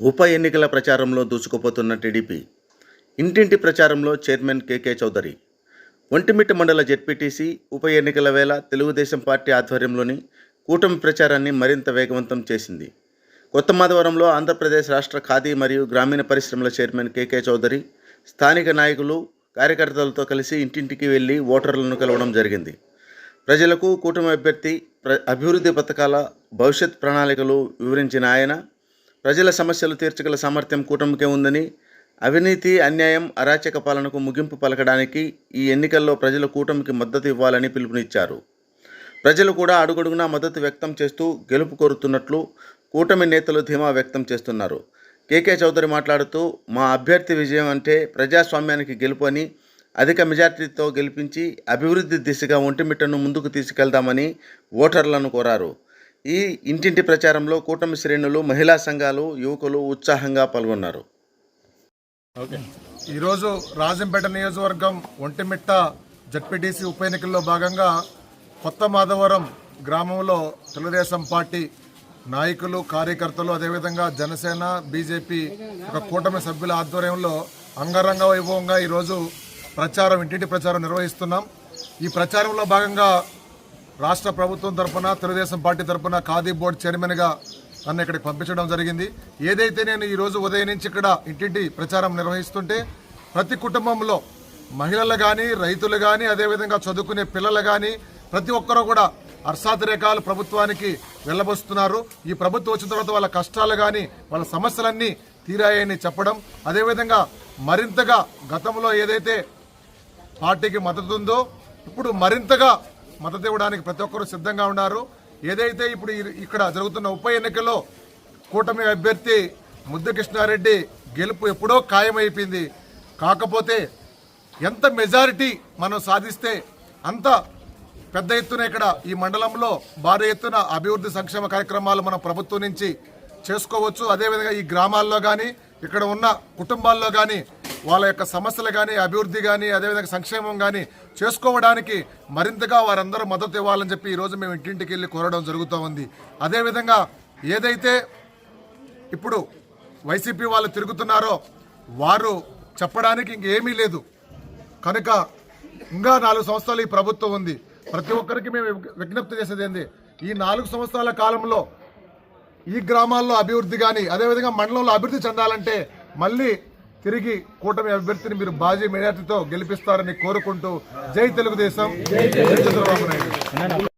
ఉప ఎన్నికల ప్రచారంలో దూసుకుపోతున్న టీడీపీ ఇంటింటి ప్రచారంలో చైర్మన్ కేకే చౌదరి ఒంటిమిట్ట మండల జెడ్పీటీసీ ఉప ఎన్నికల వేళ తెలుగుదేశం పార్టీ ఆధ్వర్యంలోని కూటమి ప్రచారాన్ని మరింత వేగవంతం చేసింది. కొత్త మాధవరంలో ఆంధ్రప్రదేశ్ రాష్ట్ర ఖాదీ మరియు గ్రామీణ పరిశ్రమల చైర్మన్ కేకే చౌదరి స్థానిక నాయకులు కార్యకర్తలతో కలిసి ఇంటింటికి వెళ్ళి ఓటర్లను కలవడం జరిగింది. ప్రజలకు కూటమి అభ్యర్థి ప్ర అభివృద్ధి పథకాల భవిష్యత్ ప్రణాళికలు వివరించిన ఆయన ప్రజల సమస్యలు తీర్చగల సామర్థ్యం కూటమికే ఉందని అవినీతి అన్యాయం అరాచక పాలనకు ముగింపు పలకడానికి ఈ ఎన్నికల్లో ప్రజలు కూటమికి మద్దతు ఇవ్వాలని పిలుపునిచ్చారు. ప్రజలు కూడా అడుగడుగునా మద్దతు వ్యక్తం చేస్తూ గెలుపు కోరుతున్నట్లు కూటమి నేతలు ధీమా వ్యక్తం చేస్తున్నారు. కేకే చౌదరి మాట్లాడుతూ మా అభ్యర్థి విజయం అంటే ప్రజాస్వామ్యానికి గెలుపు అని అధిక మెజార్టీతో గెలిపించి అభివృద్ధి దిశగా ఒంటిమిట్టను ముందుకు తీసుకెళ్దామని ఓటర్లను కోరారు. ఈ ఇంటింటి ప్రచారంలో కూటమి శ్రేణులు మహిళా సంఘాలు యువకులు ఉత్సాహంగా పాల్గొన్నారు. ఈరోజు రాజంపేట నియోజకవర్గం ఒంటిమిట్ట జడ్పీటీసీ ఉప ఎన్నికల్లో భాగంగా కొత్త మాధవరం గ్రామంలో తెలుగుదేశం పార్టీ నాయకులు కార్యకర్తలు అదేవిధంగా జనసేన బీజేపీ ఒక కూటమి సభ్యుల ఆధ్వర్యంలో అంగరంగ వైభవంగా ఈరోజు ప్రచారం ఇంటింటి ప్రచారం నిర్వహిస్తున్నాం. ఈ ప్రచారంలో భాగంగా రాష్ట్ర ప్రభుత్వం తరఫున తెలుగుదేశం పార్టీ తరఫున ఖాదీ బోర్డు చైర్మన్గా నన్ను ఇక్కడికి పంపించడం జరిగింది. ఏదైతే నేను ఈరోజు ఉదయం నుంచి ఇక్కడ ఇంటింటి ప్రచారం నిర్వహిస్తుంటే ప్రతి కుటుంబంలో మహిళలు కానీ రైతులు కానీ అదేవిధంగా చదువుకునే పిల్లలు కానీ ప్రతి ఒక్కరూ కూడా అర్సాతిరేకాలు ప్రభుత్వానికి వెళ్ళబోస్తున్నారు. ఈ ప్రభుత్వం వచ్చిన తర్వాత వాళ్ళ కష్టాలు కానీ వాళ్ళ సమస్యలన్నీ తీరాయని చెప్పడం అదేవిధంగా మరింతగా గతంలో ఏదైతే పార్టీకి మద్దతు ఉందో ఇప్పుడు మరింతగా మద్దతు ఇవ్వడానికి ప్రతి ఒక్కరూ సిద్ధంగా ఉన్నారు. ఏదైతే ఇప్పుడు ఇక్కడ జరుగుతున్న ఉప ఎన్నికల్లో కూటమి అభ్యర్థి ముద్దకృష్ణారెడ్డి గెలుపు ఎప్పుడో ఖాయమైపోయింది. కాకపోతే ఎంత మెజారిటీ మనం సాధిస్తే అంత పెద్ద ఎత్తున ఇక్కడ ఈ మండలంలో భారీ ఎత్తున అభివృద్ధి సంక్షేమ కార్యక్రమాలు మన ప్రభుత్వం నుంచి చేసుకోవచ్చు. అదేవిధంగా ఈ గ్రామాల్లో కానీ ఇక్కడ ఉన్న కుటుంబాల్లో కానీ వాళ్ళ యొక్క సమస్యలు కానీ అభివృద్ధి కానీ అదేవిధంగా సంక్షేమం కానీ చేసుకోవడానికి మరింతగా వారందరూ మద్దతు ఇవ్వాలని చెప్పి ఈరోజు మేము ఇంటింటికి వెళ్ళి కోరడం జరుగుతూ ఉంది. అదేవిధంగా ఏదైతే ఇప్పుడు వైసీపీ వాళ్ళు తిరుగుతున్నారో వారు చెప్పడానికి ఇంకేమీ లేదు. కనుక ఇంకా నాలుగు సంవత్సరాలు ఈ ప్రభుత్వం ఉంది. ప్రతి ఒక్కరికి మేము విజ్ఞప్తి చేసేది ఈ నాలుగు సంవత్సరాల కాలంలో ఈ గ్రామాల్లో అభివృద్ధి కానీ అదేవిధంగా మండలంలో అభివృద్ధి చెందాలంటే మళ్ళీ తిరిగి కూటమి అభ్యర్థిని మీరు బాజీ మెజార్టీతో గెలిపిస్తారని కోరుకుంటూ జై తెలుగుదేశం. జై చంద్రబాబు నాయుడు.